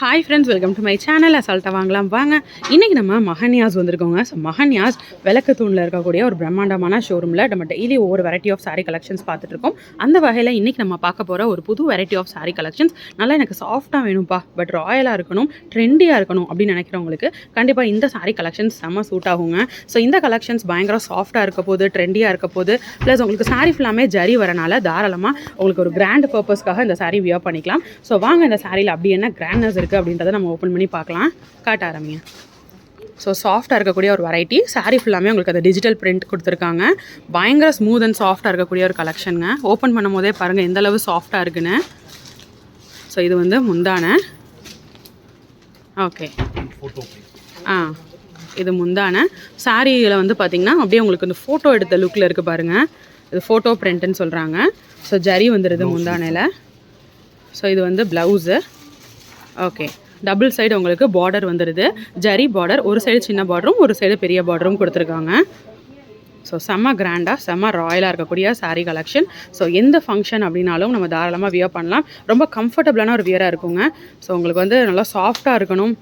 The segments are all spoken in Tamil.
Hi friends welcome to my channel அசால்ட்டாக வாங்கலாம். வாங்க. இன்றைக்கி நம்ம மகன்யாஸ் வந்திருக்கோங்க. ஸோ மகன்யாஸ் விளக்கு தூணில் இருக்கக்கூடிய ஒரு பிரம்மாண்டமான ஷோரூமில் நம்ம டெய்லி ஒவ்வொரு வெரைட்டி ஆஃப் சாரீ கலெக்ஷன்ஸ் பார்த்துட்டு இருக்கோம். அந்த வகையில் இன்றைக்கி நம்ம பார்க்க போகிற ஒரு புது வெரைட்டி ஆஃப் சாரீ கலெக்ஷன்ஸ் நல்லா எனக்கு சாஃப்ட்டாக வேணும்ப்பா பட் ராயலாக இருக்கணும் ட்ரெண்டியாக இருக்கணும் அப்படின்னு நினைக்கிறவங்களுக்கு கண்டிப்பாக இந்த saree கலெக்ஷன்ஸ் செம்ம சூட் ஆகுங்க. ஸோ இந்த கலெக்ஷன்ஸ் பயங்கர சாஃப்ட்டாக இருக்க போது ட்ரெண்டியாக இருக்க போது ப்ளஸ் உங்களுக்கு சாரீ ஃபுல்லாமே ஜரி வரனால தாராளமாக உங்களுக்கு ஒரு கிராண்ட் பர்பஸ்க்காக இந்த சாரீ வியர் பண்ணிக்கலாம். ஸோ வாங்க இந்த சாரியில் அப்படி என்ன கிராண்ட்னஸ் இருக்குது அப்படின்றத நம்ம ஓப்பன் பண்ணி பார்க்கலாம். காட்ட ஆரம்பிங்க. ஸோ சாஃப்டாக இருக்கக்கூடிய ஒரு வெரைட்டி saree ஃபுல்லாமே உங்களுக்கு அந்த டிஜிட்டல் பிரிண்ட் கொடுத்துருக்காங்க. பயங்கர ஸ்மூத் அண்ட் சாஃப்டாக இருக்கக்கூடிய ஒரு கலெக்ஷனுங்க ஓப்பன் பண்ணும் போதே பாருங்கள் எந்த அளவு சாஃப்டாக இருக்குன்னு. ஸோ இது வந்து முந்தான. ஓகே ஆ இது முந்தான. சாரியில் வந்து பார்த்தீங்கன்னா அப்படியே உங்களுக்கு இந்த ஃபோட்டோ எடுத்த லுக்கில் இருக்குது பாருங்கள் இது ஃபோட்டோ பிரிண்ட்டுன்னு சொல்கிறாங்க ஸோ ஜரி வந்துடுது முந்தானையில். ஸோ இது வந்து ப்ளவுஸு ஓகே டபுள் சைடு உங்களுக்கு பார்டர் வந்துடுது ஜரி பார்டர் ஒரு சைடு சின்ன பார்டரும் ஒரு சைடு பெரிய பார்டரும் கொடுத்துருக்காங்க. ஸோ செம்ம கிராண்டாக செம்ம ராயலாக இருக்கக்கூடிய saree கலெக்ஷன் ஸோ எந்த ஃபங்க்ஷன் அப்படின்னாலும் நம்ம தாராளமாக வியர் பண்ணலாம். ரொம்ப கம்ஃபர்டபுளான ஒரு வியராக இருக்குங்க. ஸோ உங்களுக்கு வந்து நல்லா சாஃப்டாக இருக்கணும்.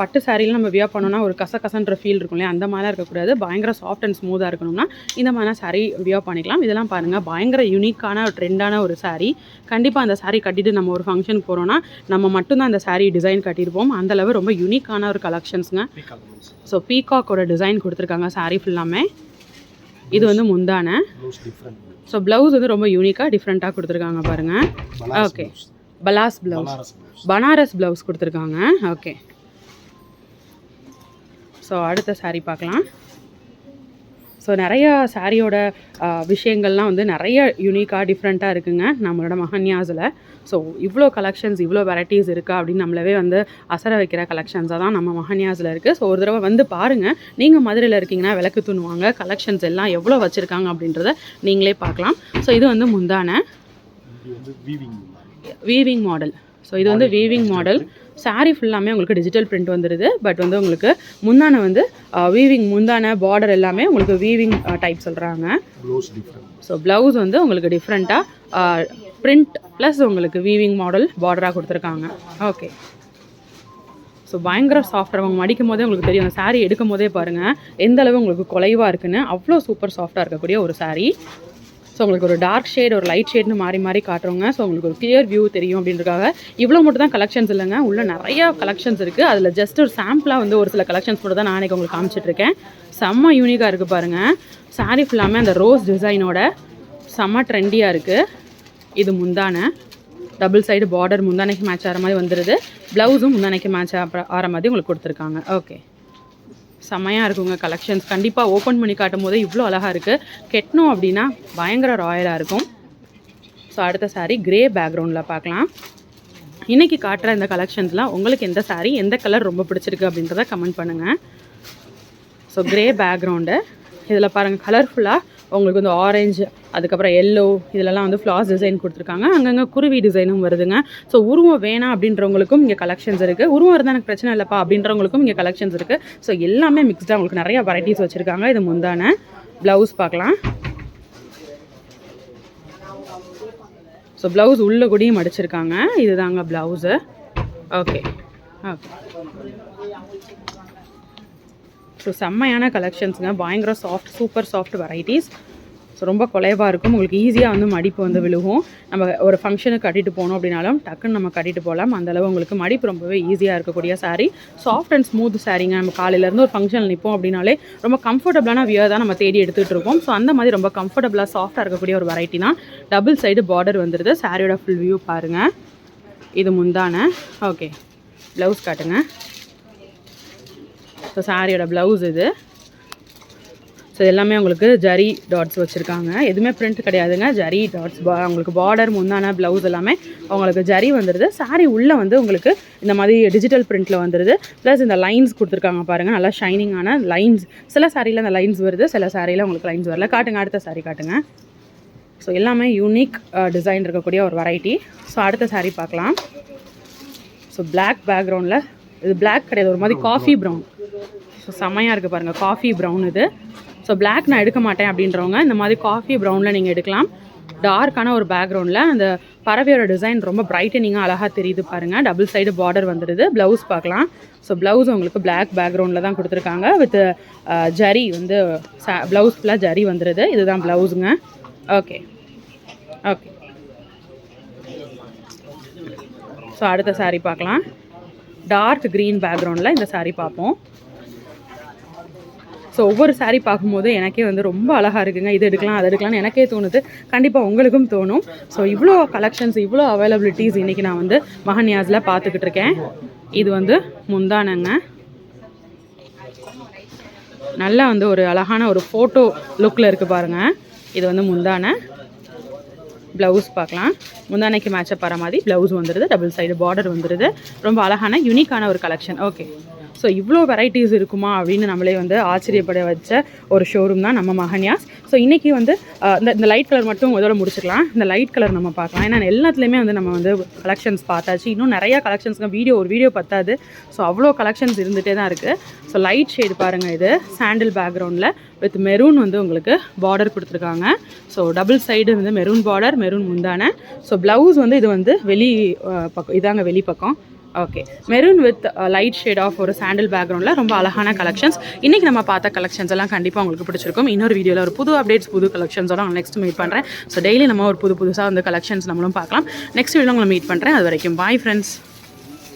பட்டு சாரியில் நம்ம வியர் பண்ணோம்னா ஒரு கச கசன்ற ஃபீல் இருக்கும் இல்லையா? அந்த மாதிரிலாம் இருக்கக்கூடாது. பயங்கர சாஃப்ட் அண்ட் ஸ்மூத்தாக இருக்கணும்னா இந்த மாதிரி saree வியர் பண்ணிக்கலாம். இதெல்லாம் பாருங்கள் பயங்கர யூனிக்கான ஒரு ட்ரெண்டான ஒரு saree. கண்டிப்பாக அந்த saree கட்டிட்டு நம்ம ஒரு ஃபங்க்ஷனுக்கு போகிறோன்னா நம்ம மட்டும்தான் அந்த saree டிசைன் கட்டியிருப்போம். அந்த அளவு ரொம்ப யூனிக்கான ஒரு கலெக்ஷன்ஸுங்க ஸோ பீகாக்கோட டிசைன் கொடுத்துருக்காங்க saree ஃபுல்லாமே இது வந்து முந்தான. ஸோ ப்ளவுஸ் வந்து ரொம்ப யூனிக்காக டிஃப்ரெண்ட்டாக கொடுத்துருக்காங்க பாருங்கள் ஓகே பலாஸ் ப்ளவுஸ் பனாரஸ் ப்ளவுஸ் கொடுத்துருக்காங்க. ஓகே ஸோ அடுத்த saree பார்க்கலாம். ஸோ நிறைய சாரியோட விஷயங்கள்லாம் வந்து நிறைய யூனிக்காக டிஃப்ரெண்ட்டாக இருக்குங்க நம்மளோட மகன்யாஸில் ஸோ இவ்வளோ கலெக்ஷன்ஸ் இவ்வளோ வெரைட்டிஸ் இருக்கா அப்படின்னு நம்மளவே வந்து அசர வைக்கிற கலெக்ஷன்ஸாக தான் நம்ம மகன்யாஸில் இருக்குது ஸோ ஒரு தடவை வந்து பாருங்கள் நீங்கள் மதுரையில் இருக்கீங்கன்னா விளக்கு தூணுவாங்க. கலெக்ஷன்ஸ் எல்லாம் எவ்வளோ வச்சுருக்காங்க அப்படின்றத நீங்களே பார்க்கலாம். ஸோ இது வந்து முந்தான வீவிங் மாடல் ஸோ இது வந்து வீவிங் மாடல் saree ஃபுல்லாமே உங்களுக்கு டிஜிட்டல் பிரிண்ட் வந்துடுது பட் வந்து உங்களுக்கு முந்தான வந்து வீவிங் முந்தான பார்டர் எல்லாமே உங்களுக்கு வீவிங் டைப் சொல்கிறாங்க ஸோ ப்ளவுஸ் வந்து உங்களுக்கு டிஃப்ரெண்ட்டாக பிரிண்ட் ப்ளஸ் உங்களுக்கு வீவிங் மாடல் பார்டராக கொடுத்துருக்காங்க. ஓகே ஸோ பயங்கர சாஃப்டாக அவங்க மடிக்கும் போதே உங்களுக்கு தெரியும். அந்த saree எடுக்கும் போதே பாருங்கள் எந்த அளவு உங்களுக்கு குலைவாக இருக்குன்னு. அவ்வளோ சூப்பர் சாஃப்டாக இருக்கக்கூடிய ஒரு saree. ஸோ உங்களுக்கு ஒரு டார்க் ஷேட் ஒரு லைட் ஷேட்னு மாறி மாறி காட்டுறோங்க ஸோ உங்களுக்கு ஒரு கிளியர் வியூ தெரியும் அப்படின்றக்காக இவ்வளோ மட்டும் தான் கலெக்ஷன்ஸ் இல்லைங்க. உள்ளே நிறைய கலெக்ஷன்ஸ் இருக்குது அதில் ஜஸ்ட் ஒரு சாம்பிளாக வந்து ஒரு சில கலெக்ஷன்ஸ் மட்டும் தான் நாளைக்கு உங்களுக்கு காமிச்சிட்ருக்கேன். செம்ம யூனிக்காக இருக்குது பாருங்கள் saree ஃபுல்லாமே அந்த ரோஸ் டிசைனோட செம்ம ட்ரெண்டியாக இருக்குது இது முந்தான. டபுள் சைடு பார்டர் முந்தானைக்கு மேட்ச் ஆகிற மாதிரி வந்துடுது ப்ளவுஸும் முந்தானைக்கு மேட்ச் ஆகிற மாதிரி உங்களுக்கு கொடுத்துருக்காங்க. ஓகே செம்மையாக இருக்குங்க கலெக்ஷன்ஸ் கண்டிப்பாக ஓப்பன் பண்ணி காட்டும் போதே இவ்வளோ அழகாக இருக்குது கெட்டணும் அப்படின்னா பயங்கர ராயலாக இருக்கும். ஸோ அடுத்த சாரீ கிரே பேக்ரவுண்டில் பார்க்கலாம். இன்றைக்கி காட்டுற இந்த கலெக்ஷன்ஸ்லாம் உங்களுக்கு எந்த சாரீ எந்த கலர் ரொம்ப பிடிச்சிருக்கு அப்படின்றத கமெண்ட் பண்ணுங்கள் ஸோ கிரே பேக்ரவுண்டு இதில் பாருங்கள் கலர்ஃபுல்லாக உங்களுக்கு வந்து ஆரஞ்சு அதுக்கப்புறம் எல்லோ இதிலலாம் வந்து ஃப்ளாஸ் டிசைன் கொடுத்துருக்காங்க. அங்கங்கே குருவி டிசைனும் வருதுங்க. ஸோ உருவம் வேணாம் அப்படின்றவங்களுக்கும் இங்கே கலெக்ஷன்ஸ் இருக்குது உருவம் இருந்தால் எனக்கு பிரச்சனை இல்லைப்பா அப்படின்றவங்களுக்கும் இங்கே கலெக்ஷன்ஸ் இருக்குது ஸோ எல்லாமே மிக்ஸ்டாக உங்களுக்கு நிறைய வெரைட்டிஸ் வச்சுருக்காங்க. இது முந்தான. ப்ளவுஸ் பார்க்கலாம். ஸோ ப்ளவுஸ் உள்ள கூடயும் மடிச்சிருக்காங்க. இதுதாங்க ப்ளவுஸு ஓகே ஓகே ஸோ செம்மையான கலெக்ஷன்ஸுங்க பயங்கர soft super soft varieties so ரொம்ப குலைவாக இருக்கும். உங்களுக்கு ஈஸியாக வந்து மடிப்பு வந்து விழுகும். நம்ம ஒரு ஃபங்க்ஷனுக்கு கட்டிட்டு போனோம் அப்படின்னாலும் டக்குன்னு நம்ம கட்டிட்டு போகலாம். அந்த அளவு உங்களுக்கு மடிப்பு ரொம்பவே ஈஸியாக இருக்கக்கூடிய சாரீ சாஃப்ட் அண்ட் ஸ்மூத் சாரீங்க நம்ம காலையிலேருந்து ஒரு ஃபங்க்ஷனில் நிற்போம் அப்படின்னாலே ரொம்ப கம்ஃபர்டபுளான வியர் தான் நம்ம தேடி எடுத்துகிட்டு இருக்கோம். ஸோ அந்த மாதிரி ரொம்ப கம்ஃபர்டபுளாக சாஃப்டாக இருக்கக்கூடிய ஒரு வெரைட்டி தான். டபுள் சைடு பார்டர் வந்துடுது சாரியோட ஃபுல் வியூ பாருங்கள் இது முந்தான. ஓகே ப்ளவுஸ் காட்டுங்க. ஸோ சாரியோட ப்ளவுஸ் இது. ஸோ எல்லாமே உங்களுக்கு ஜரி டாட்ஸ் வச்சுருக்காங்க. எதுவுமே பிரிண்ட் கிடையாதுங்க. ஜரி டாட்ஸ் பா உங்களுக்கு பார்டர் முந்தான ப்ளவுஸ் எல்லாமே உங்களுக்கு ஜரி வந்துடுது saree உள்ளே வந்து உங்களுக்கு இந்த மாதிரி டிஜிட்டல் பிரிண்ட்டில் வந்துடுது ப்ளஸ் இந்த லைன்ஸ் கொடுத்துருக்காங்க பாருங்கள் நல்லா ஷைனிங்கான லைன்ஸ் சில சாரியில் அந்த லைன்ஸ் வருது. சில சாரியில் உங்களுக்கு லைன்ஸ் வரல. காட்டுங்க. அடுத்த saree காட்டுங்க. ஸோ எல்லாமே யூனிக் டிசைன் இருக்கக்கூடிய ஒரு வெரைட்டி ஸோ அடுத்த saree பார்க்கலாம். ஸோ பிளாக் பேக்ரவுண்டில் இது பிளாக் கிடையாது. ஒரு மாதிரி காஃபி ப்ரௌன் ஸோ செம்மையாக இருக்குது பாருங்கள் காஃபி ப்ரௌன் இது. ஸோ பிளாக் நான் எடுக்க மாட்டேன் அப்படின்றவங்க இந்த மாதிரி காஃபி ப்ரௌனில் நீங்கள் எடுக்கலாம். டார்க்கான ஒரு பேக்ரவுண்டில் அந்த பறவையோட டிசைன் ரொம்ப பிரைட்டனிங்காக அழகாக தெரியுது பாருங்கள் டபுள் சைடு பார்டர் வந்துடுது. ப்ளவுஸ் பார்க்கலாம். ஸோ ப்ளவுஸ் உங்களுக்கு பிளாக் பேக்ரவுண்டில் தான் கொடுத்துருக்காங்க. வித் ஜரி uh, வந்து ப்ளவுஸ் ஃபுல்லாக ஜரி வந்துடுது. இதுதான் ப்ளவுஸுங்க ஓகே ஓகே ஸோ அடுத்த சாரீ பார்க்கலாம். டார்க் க்ரீன் பேக்ரவுண்டில் இந்த சாரீ பார்ப்போம். ஸோ ஒவ்வொரு சாரீ பார்க்கும்போது எனக்கே வந்து ரொம்ப அழகாக இருக்குங்க. இது எடுக்கலாம் அது எடுக்கலாம்னு எனக்கே தோணுது. கண்டிப்பாக உங்களுக்கும் தோணும். ஸோ இவ்வளோ கலெக்ஷன்ஸ் இவ்வளோ அவைலபிலிட்டிஸ் இன்றைக்கி நான் வந்து மகன்யாஸில் பார்த்துக்கிட்டு இருக்கேன். இது வந்து முந்தானங்க. நல்லா வந்து ஒரு அழகான ஒரு ஃபோட்டோ லுக்கில் இருக்குது பாருங்கள் இது வந்து முந்தான. ப்ளவுஸ் பார்க்கலாம். முந்தானைக்கு மேட்சப் வர மாதிரி ப்ளவுஸ் வந்துடுது டபுள் சைடு பார்டர் வந்துடுது ரொம்ப அழகான யூனிக்கான ஒரு கலெக்ஷன் ஓகே ஸோ இவ்வளோ வெரைட்டிஸ் இருக்குமா அப்படின்னு நம்மளே வந்து ஆச்சரியப்பட வச்ச ஒரு ஷோரூம் தான் நம்ம மகன்யாஸ். ஸோ இன்றைக்கி வந்து இந்த இந்த லைட் கலர் மட்டும் இதோட முடிச்சுக்கலாம். இந்த லைட் கலர் நம்ம பார்க்கலாம். ஏன்னா எல்லாத்துலேயுமே வந்து நம்ம வந்து கலெக்ஷன்ஸ் பார்த்தாச்சு. இன்னும் நிறையா கலெக்ஷன்ஸ்க்கு வீடியோ ஒரு வீடியோ பத்தாது. ஸோ அவ்வளோ கலெக்ஷன்ஸ் இருந்துகிட்டே தான் இருக்குது ஸோ லைட் ஷேடு பாருங்கள் இது. சாண்டில் பேக்ரவுண்டில் வித் மெரூன் வந்து உங்களுக்கு பார்டர் கொடுத்துருக்காங்க. ஸோ டபுள் சைடு வந்து மெரூன் பார்டர் மெரூன் முந்தான. ஸோ ப்ளவுஸ் வந்து இது வந்து வெளி பக்கம் இதாங்க வெளி பக்கம் okay maroon with light shade of ஒரு சாண்டில் பேக்ரவுண்டில் ரொம்ப அழகான கலெக்ஷன்ஸ் இன்றைக்கி நம்ம பார்த்த கலெக்ஷன்ஸ் எல்லாம் கண்டிப்பாக உங்களுக்கு பிடிச்சிருக்கும். இன்னொரு வீடியோவில் ஒரு புது அப்டேட்ஸ் புது கலெக்ஷன்ஸோட நான் நெக்ஸ்ட் மீட் பண்ணுறேன் ஸோ டெய்லி நம்ம ஒரு புது புதுசாக வந்து கலெக்ஷன்ஸ் நம்மளும் பார்க்கலாம். நெக்ஸ்ட் வீடியோ உங்களை மீட் பண்ணுறேன் அது வரைக்கும் பாய் ஃப்ரெண்ட்ஸ்